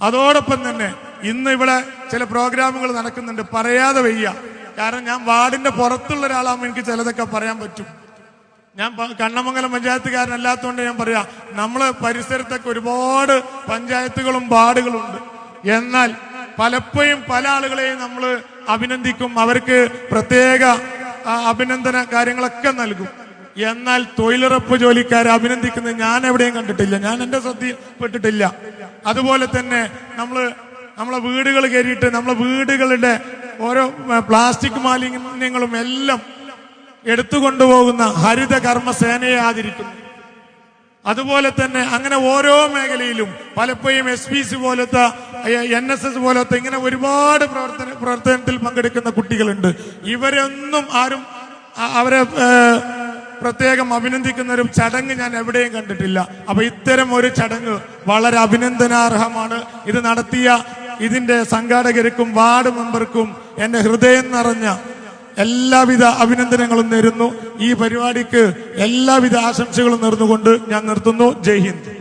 അതോടൊപ്പം തന്നെ ഇന്ന് ഇവിടെ ചില പ്രോഗ്രാമുകൾ നടക്കുന്നുണ്ട്. പറയാതെ വയ്യ. കാരണം ഞാൻ വാർഡിന്റെ പുറത്തുള്ള ഒരാളാകുമ്പോൾ എനിക്ക് ചിലതൊക്കെ പറയാൻ പറ്റും. ഞാൻ കണ്ണമംഗലം പഞ്ചായത്തുകാരനല്ലാത്തതുകൊണ്ട് ഞാൻ പറയാം നമ്മൾ പരിസരത്തൊക്കെ ഒരുപാട് പഞ്ചായത്തുകളും വാർഡുകളും ഉണ്ട് എന്നാൽ പലപ്പോഴും പല ആളുകളെയും നമ്മൾ അഭിനന്ദിക്കും. അവർക്ക് പ്രത്യേക അഭിനന്ദന കാര്യങ്ങളൊക്കെ നൽകും. എന്നാൽ തൊഴിലുറപ്പ് ജോലിക്കാരെ അഭിനന്ദിക്കുന്നത് ഞാൻ എവിടെയും കണ്ടിട്ടില്ല. ഞാൻ എന്റെ ശ്രദ്ധയിൽപ്പെട്ടിട്ടില്ല അതുപോലെ തന്നെ നമ്മൾ നമ്മളെ വീടുകൾ കയറിയിട്ട് നമ്മളെ വീടുകളുടെ ഓരോ പ്ലാസ്റ്റിക് മാലിന്യങ്ങളും എല്ലാം എടുത്തുകൊണ്ടുപോകുന്ന ഹരിത കർമ്മസേനയെ ആദരിക്കുന്നു. അതുപോലെ തന്നെ അങ്ങനെ ഓരോ മേഖലയിലും പലപ്പോഴും എസ് പി സി പോലത്തെ എൻ എസ് എസ് പോലത്തെ ഇങ്ങനെ ഒരുപാട് പ്രവർത്തന പ്രവർത്തനത്തിൽ പങ്കെടുക്കുന്ന കുട്ടികളുണ്ട്. ഇവരൊന്നും ആരും അവരെ പ്രത്യേകം അഭിനന്ദിക്കുന്ന ഒരു ചടങ്ങ് ഞാൻ എവിടെയും കണ്ടിട്ടില്ല. അപ്പൊ ഇത്തരം ഒരു ചടങ്ങ് വളരെ അഭിനന്ദനാർഹമാണ്. ഇത് നടത്തിയ ഇതിന്റെ സംഘാടകർക്കും വാർഡ് മെമ്പർക്കും എന്റെ ഹൃദയം നിറഞ്ഞ എല്ലാവിധ അഭിനന്ദനങ്ങളും നേരുന്നു. ഈ പരിപാടിക്ക് എല്ലാവിധ ആശംസകളും നേർന്നുകൊണ്ട് ഞാൻ നിർത്തുന്നു. ജയ് ഹിന്ദ്.